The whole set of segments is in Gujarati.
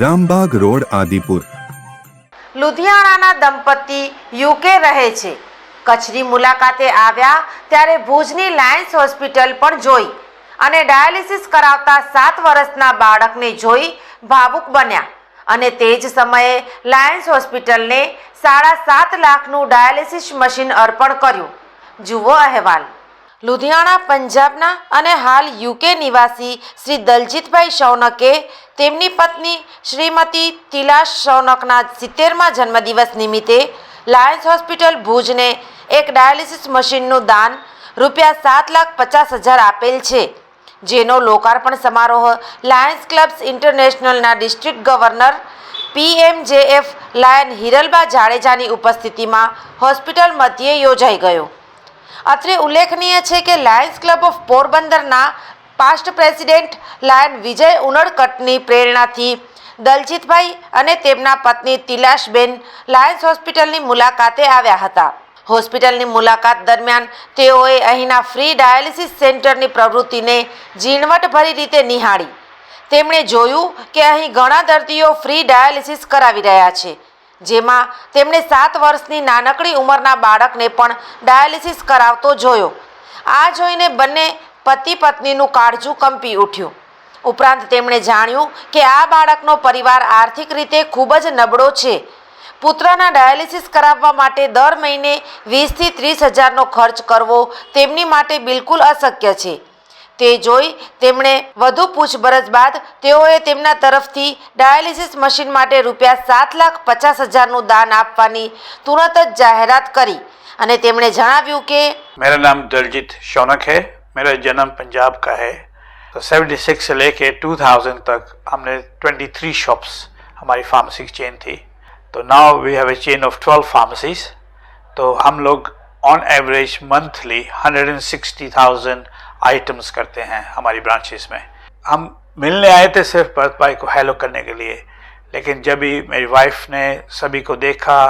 Rambagh road, Adipur. લુધિયાણાના દંપતી યુકે રહે છે. કચ્છની મુલાકાતે આવ્યા ત્યારે ભુજની લાયન્સ હોસ્પિટલ પણ જોઈ અને ડાયાલિસિસ કરાવતા સાત વર્ષના બાળકને જોઈ ભાવુક બન્યા. અને તે જ સમયે લાયન્સ હોસ્પિટલને સાડા સાત લાખનું ડાયાલિસિસ મશીન અર્પણ કર્યું. જુઓ અહેવાલ. લુધિયાણા, પંજાબના અને હાલ યુકે નિવાસી શ્રી દલજીતભાઈ શૌનકે તેમની પત્ની શ્રીમતી તિલાશ શૌનકના સિત્તેરમાં જન્મદિવસ નિમિત્તે લાયન્સ હોસ્પિટલ ભુજને એક ડાયાલિસિસ મશીનનું દાન રૂપિયા સાત લાખ પચાસ હજાર આપેલ છે. જેનો લોકાર્પણ સમારોહ lions clubs ઇન્ટરનેશનલના district governor PMJF lion Hiralba જાડેજાની ઉપસ્થિતિમાં હોસ્પિટલ મધ્યે યોજાઈ ગયો. અત્રે ઉલ્લેખનીય છે કે લાયન્સ ક્લબ ઓફ પોરબંદરના પાસ્ટ પ્રેસિડેન્ટ લાયન વિજય ઉનડકટની પ્રેરણાથી દલજીતભાઈ અને તેમના પત્ની તિલાશબેન લાયન્સ હોસ્પિટલની મુલાકાતે આવ્યા હતા. હોસ્પિટલની મુલાકાત દરમિયાન તેઓએ અહીંના ફ્રી ડાયાલિસિસ સેન્ટરની પ્રવૃત્તિને ઝીણવટભરી રીતે નિહાળી. તેમણે જોયું કે અહીં ઘણા દર્દીઓ ફ્રી ડાયાલિસિસ કરાવી રહ્યા છે. જેમાં તેમણે સાત વર્ષની નાનકડી ઉંમરના બાળકને પણ ડાયાલિસિસ કરાવતો જોયો. આ જોઈને બંને પતિ પત્નીનું કાળજું કંપી ઉઠ્યું. ઉપરાંત તેમણે જાણ્યું કે આ બાળકનો પરિવાર આર્થિક રીતે ખૂબ જ નબળો છે. પુત્રના ડાયાલિસિસ કરાવવા માટે દર મહિને વીસથી ત્રીસ હજારનો ખર્ચ કરવો તેમની માટે બિલકુલ અશક્ય છે. તે જોઈ તેમણે વધુ પૂછપરછ બાદ તેઓએ તેમના તરફથી ડાયાલિસિસ મશીન માટે રૂપિયા સાત લાખ પચાસ હજારનું દાન આપવાની તુરંત જ જાહેરાત કરી અને તેમણે જણાવ્યું કે मेरा नाम दलजीत शौनक है मेरा जन्म पंजाब का है तो 76 से लेके 2000 तक हमने 23 शॉप्स हमारी फार्मेसी की चेन थी तो now we have a chain of 12 pharmacies तो हम लोग ऑन एवरेज मंथली 160,000 items करते हैं हमारी ब्रांचेस में। हम मिलने आए थे सिर्फ़ भरत भाई को हेलो करने के लिए, लेकिन जब भी मेरी वाइफ ने सभी को देखा,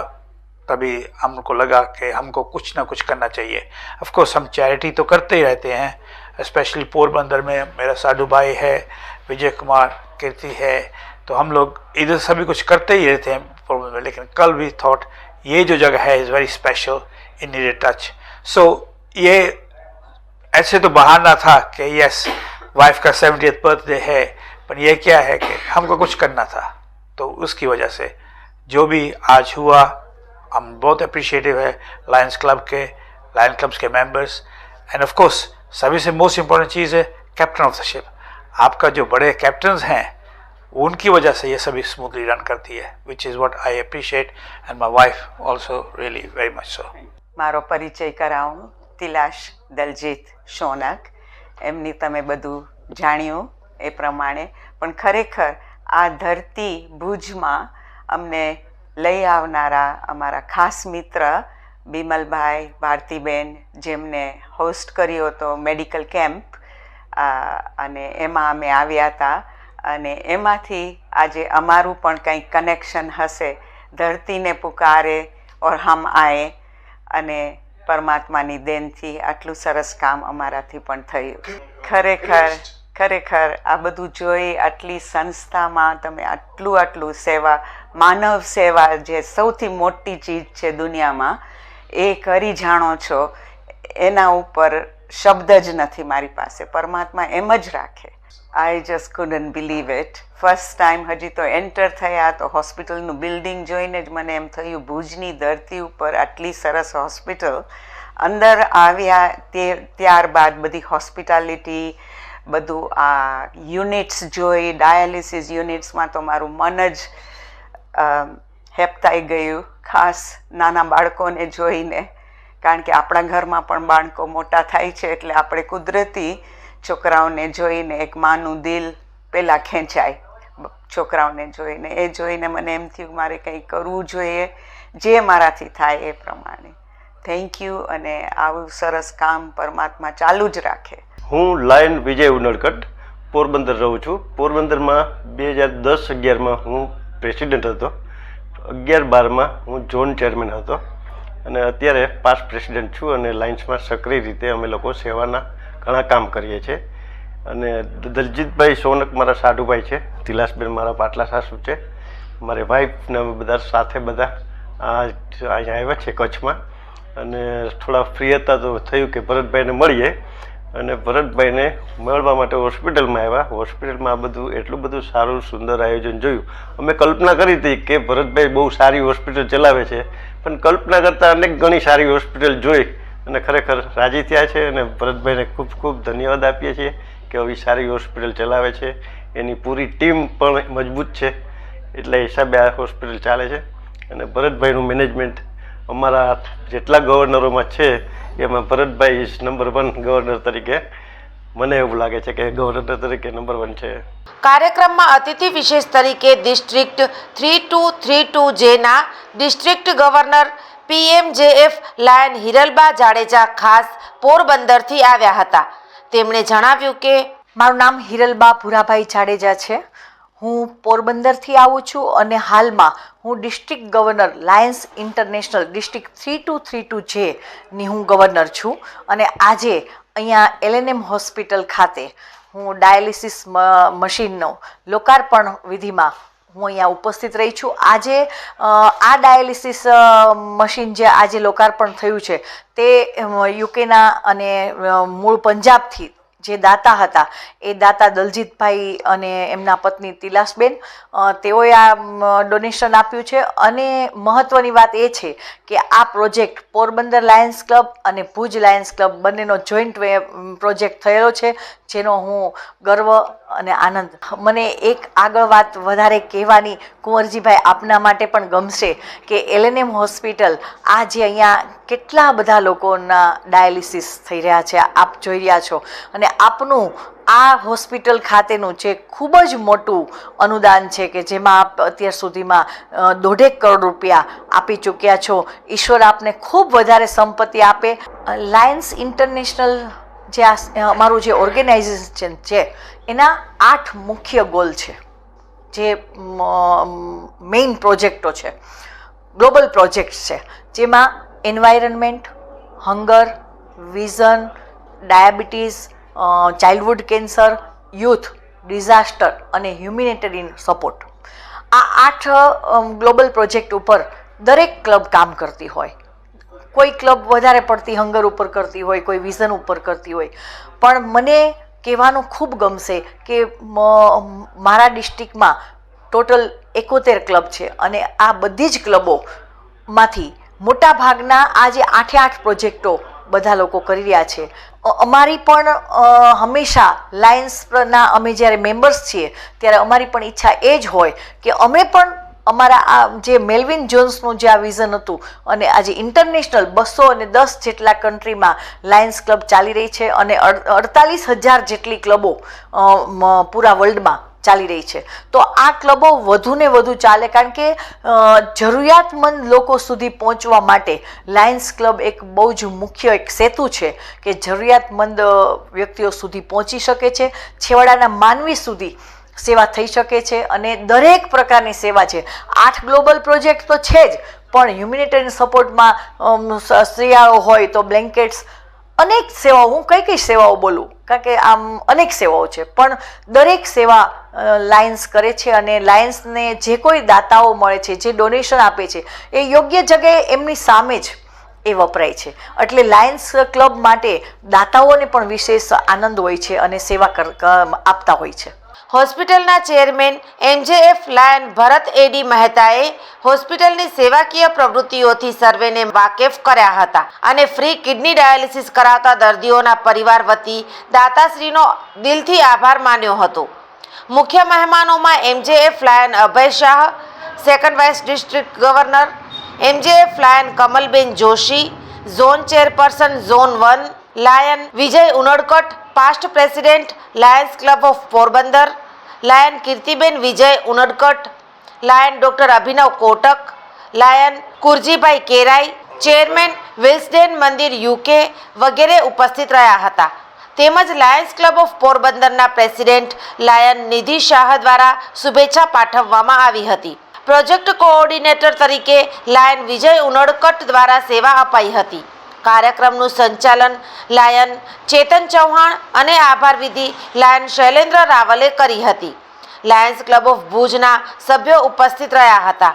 तभी हमको लगा कि हमको कुछ ना कुछ करना चाहिए। ऑफ़ कोर्स हम चैरिटी तो करते ही रहते हैं स्पेशली पोरबंदर में मेरा साधु भाई है, विजय कुमार, कीर्ति है तो हम लोग इधर सभी कुछ करते ही रहते हैं पोरबंदर में, लेकिन कल भी थॉट ये जो जगह है is very special in needed touch so ये ऐसे तो बहाना था कि यस वाइफ का सेवेंटी बर्थडे है, पर यह क्या है कि हमको कुछ करना था। तो उसकी वजह से जो भी आज हुआ, हम बहुत अप्रिशिएटिव है लायंस क्लब के लायन क्लब्स के मेंबर्स एंड ऑफ़ कोर्स सभी से मोस्ट इंपॉर्टेंट चीज़ है कैप्टन ऑफ़ द शिप आपका जो बड़े कैप्टन हैं, उनकी वजह से ये सभी स्मूथली रन करती है which is what I appreciate and my wife also really very much so मारो परिचय कराऊँ તિલાશ દલજીત શોનક એમની તમે બધું જાણ્યું એ પ્રમાણે. પણ ખરેખર આ ધરતી ભુજમાં અમને લઈ આવનારા અમારા ખાસ મિત્ર બિમલભાઈ ભારતીબેન જેમને હોસ્ટ કર્યો હતો મેડિકલ કેમ્પ અને એમાં અમે આવ્યા હતા. અને એમાંથી આજે અમારું પણ કંઈક કનેક્શન હશે. ધરતીને પુકારે ઓર હમ આએ. અને પરમાત્માની દેનથી આટલું સરસ કામ અમારાથી પણ થયું. ખરેખર ખરેખર આ બધું જોઈ, આટલી સંસ્થામાં તમે આટલું આટલું સેવા, માનવ સેવા જે સૌથી મોટી ચીજ છે દુનિયામાં, એ કરી જાણો છો, એના ઉપર શબ્દ જ નથી મારી પાસે. પરમાત્મા એમ જ રાખે. I just couldn't believe it first time હજી તો એન્ટર થયા તો હોસ્પિટલનું બિલ્ડિંગ જોઈને જ મને એમ થયું, ભુજની ધરતી ઉપર આટલી સરસ હોસ્પિટલ. અંદર આવ્યા તે ત્યારબાદ બધી હોસ્પિટાલિટી, બધું આ યુનિટ્સ જોઈ, ડાયાલિસિસ યુનિટ્સમાં તો મારું મન જ હેપતાઈ ગયું. ખાસ નાના બાળકોને જોઈને કારણ કે આપણા ઘરમાં પણ બાળકો મોટા થાય છે એટલે આપણે કુદરતી છોકરાઓને જોઈને એક માનું દિલ પહેલાં ખેંચાય. છોકરાઓને જોઈને. એ જોઈને મને એમ થયું, મારે કંઈ કરવું જોઈએ જે મારાથી થાય એ પ્રમાણે. થેન્ક યુ અને આવું સરસ કામ પરમાત્મા ચાલુ જ રાખે. હું લાયન વિજય ઉનડકટ પોરબંદર રહું છું. પોરબંદરમાં બે હજાર દસ અગિયારમાં હું પ્રેસિડેન્ટ હતો. અગિયાર બારમાં હું ઝોન ચેરમેન હતો. અને અત્યારે પાસ્ટ પ્રેસિડેન્ટ છું અને લાઇન્સમાં સક્રિય રીતે અમે લોકો સેવાના ઘણા કામ કરીએ છીએ. અને દલજીતભાઈ સોનક મારા સાઢુભાઈ છે, તિલાસબેન મારા પાટલા સાસુ છે, મારી વાઈફ ને અમે બધા સાથે બધા આ અહીંયા આવ્યા છે કચ્છમાં. અને થોડા ફ્રી હતા તો થયું કે ભરતભાઈને મળીએ. અને ભરતભાઈને મળવા માટે હોસ્પિટલમાં આવ્યા. હોસ્પિટલમાં આ બધું, એટલું બધું સારું, સુંદર આયોજન જોયું. અમે કલ્પના કરી હતી કે ભરતભાઈ બહુ સારી હોસ્પિટલ ચલાવે છે. પણ કલ્પના કરતાં અનેક ઘણી સારી હોસ્પિટલ જોઈ અને ખરેખર રાજી થયા છે અને ભરતભાઈને ખૂબ ખૂબ ધન્યવાદ આપીએ છીએ કે આવી સારી હોસ્પિટલ ચલાવે છે. એની પૂરી ટીમ પણ મજબૂત છે. એટલે હિસાબે આ હોસ્પિટલ ચાલે છે. અને ભરતભાઈનું મેનેજમેન્ટ અમારા જેટલા ગવર્નરોમાં છે, એમાં Bharatbhai is number one governor તરીકે મને એવું લાગે છે કે ગવર્નર તરીકે નંબર વન છે. કાર્યક્રમમાં અતિથિ વિશેષ તરીકે district three two three two જેના district governor PMJF lion Hiralba Jadeja ખાસ પોરબંદરથી આવ્યા હતા. તેમણે જણાવ્યું કે મારું નામ હિરલબા ભુરાભાઈ જાડેજા છે. હું પોરબંદરથી આવું છું અને હાલમાં હું district governor lions international district three two three two જેની હું ગવર્નર છું અને આજે અહીંયા એલએનએમ હોસ્પિટલ ખાતે હું ડાયાલિસિસ મશીનનો લોકાર્પણ વિધિમાં હું અહીંયા ઉપસ્થિત રહી છું. આજે આ ડાયાલિસિસ મશીન જે આજે લોકાર્પણ થયું છે તે યુકેના અને મૂળ પંજાબથી જે દાતા હતા, એ દાતા દલજીતભાઈ અને એમના પત્ની તિલાસબેન તેઓએ આ ડોનેશન આપ્યું છે. અને મહત્ત્વની વાત એ છે કે આ પ્રોજેક્ટ પોરબંદર લાયન્સ ક્લબ અને ભુજ લાયન્સ ક્લબ બંનેનો જોઈન્ટ પ્રોજેક્ટ થયેલો છે, જેનો હું ગર્વ અને આનંદ. મને એક આગળ વાત વધારે કહેવાની કુંવરજીભાઈ આપના માટે પણ ગમશે કે એલએનએમ હોસ્પિટલ આ જે અહીંયા કેટલા બધા લોકોના ડાયાલિસિસ થઈ રહ્યા છે, આપ જોઈ રહ્યા છો. અને આપનું આ હોસ્પિટલ ખાતેનું જે ખૂબ જ મોટું અનુદાન છે કે જેમાં આપ અત્યાર સુધીમાં દોઢેક કરોડ રૂપિયા આપી ચૂક્યા છો. ઈશ્વર આપને ખૂબ વધારે સંપત્તિ આપે. લાયન્સ ઇન્ટરનેશનલ જે આ અમારું જે ઓર્ગેનાઇઝેશન છે, એના આઠ મુખ્ય ગોલ છે. જે મેઇન પ્રોજેક્ટો છે. ગ્લોબલ પ્રોજેક્ટ છે. જેમાં environment hunger vision diabetes childhood cancer youth disaster અને હ્યુમિનેટરીન સપોર્ટ આ આઠ ગ્લોબલ પ્રોજેક્ટ ઉપર દરેક ક્લબ કામ કરતી હોય. કોઈ ક્લબ વધારે પડતી હંગર ઉપર કરતી હોય, કોઈ વિઝન ઉપર કરતી હોય. પણ મને કહેવાનું ખૂબ ગમશે કે મારા ડિસ્ટ્રિક્ટમાં ટોટલ એકોતેર ક્લબ છે અને આ બધી જ ક્લબોમાંથી મોટા ભાગના આ જે આઠે આઠ પ્રોજેક્ટો બધા લોકો કરી રહ્યા છે. અમારી પણ હંમેશા લાયન્સના અમે જ્યારે મેમ્બર્સ છીએ, ત્યારે અમારી પણ ઈચ્છા એ જ હોય કે અમે પણ અમારા આ જે મેલવિન જોન્સનું જે આ વિઝન હતું અને આજે ઇન્ટરનેશનલ બસો અને દસ જેટલા કન્ટ્રીમાં લાયન્સ ક્લબ ચાલી રહી છે અને અડ- અડતાલીસ હજાર જેટલી ક્લબો પૂરા વર્લ્ડમાં ચાલી રહી છે. તો આ ક્લબો વધુને વધુ ચાલે કારણ કે જરૂરિયાતમંદ લોકો સુધી પહોંચવા માટે લાયન્સ ક્લબ એક બહુ જ મુખ્ય એક સેતુ છે કે જરૂરિયાતમંદ વ્યક્તિઓ સુધી પહોંચી શકે છે. છેવાડાના માનવી સુધી સેવા થઈ શકે છે અને દરેક પ્રકારની સેવા છે. આઠ ગ્લોબલ પ્રોજેક્ટ તો છે જ, પણ હ્યુમિનિટેરિયન સપોર્ટમાં શિયાળો હોય તો બ્લેન્કેટ્સ અનેક સેવાઓ, હું કઈ કઈ સેવાઓ બોલું? કારણ કે આમ અનેક સેવાઓ છે, પણ દરેક સેવા લાયન્સ કરે છે અને લાયન્સને જે કોઈ દાતાઓ મળે છે, જે ડોનેશન આપે છે, એ યોગ્ય જગ્યાએ એમની સામે જ એ વપરાય છે. એટલે લાયન્સ ક્લબ માટે દાતાઓને પણ વિશેષ આનંદ હોય છે અને સેવા કર- આપતા હોય છે. હોસ્પિટલના ચેરમેન એમજેએફ લાયન ભરત એડી મહેતાએ હોસ્પિટલની સેવાકીય પ્રવૃત્તિઓથી સર્વેને વાકેફ કર્યા હતા અને ફ્રી કિડની ડાયાલિસિસ કરાવતા દર્દીઓના પરિવાર વતી દાતાશ્રીનો દિલથી આભાર માન્યો હતો. મુખ્ય મહેમાનોમાં MJF lion Abhay Shah, second vice district governor, MJF lion Kamalben Joshi, zone chairperson zone one, lion Vijay Unadkat, past president, lions club of Porbandar lion Kirtiben Vijay Unadkat, lion doctor Abhinav Kotak, lion Kurjibhai Kerai, chairman Willesden મંદિર યુકે વગેરે ઉપસ્થિત રહ્યા હતા. તેમજ લાયન્સ ક્લબ ઓફ પોરબંદરના પ્રેસિડેન્ટ લાયન નિધિ શાહ દ્વારા શુભેચ્છા પાઠવવામાં આવી હતી. પ્રોજેક્ટ કોઓર્ડિનેટર તરીકે લાયન વિજય ઉનડકટ દ્વારા સેવા અપાઈ હતી. કાર્યક્રમનું સંચાલન લાયન ચેતન ચૌહાણ અને આભાર વિધિ લાયન શૈલેન્દ્ર રાવલે કરી હતી. લાયન્સ ક્લબ ઓફ ભુજના સભ્યો ઉપસ્થિત રહ્યા હતા.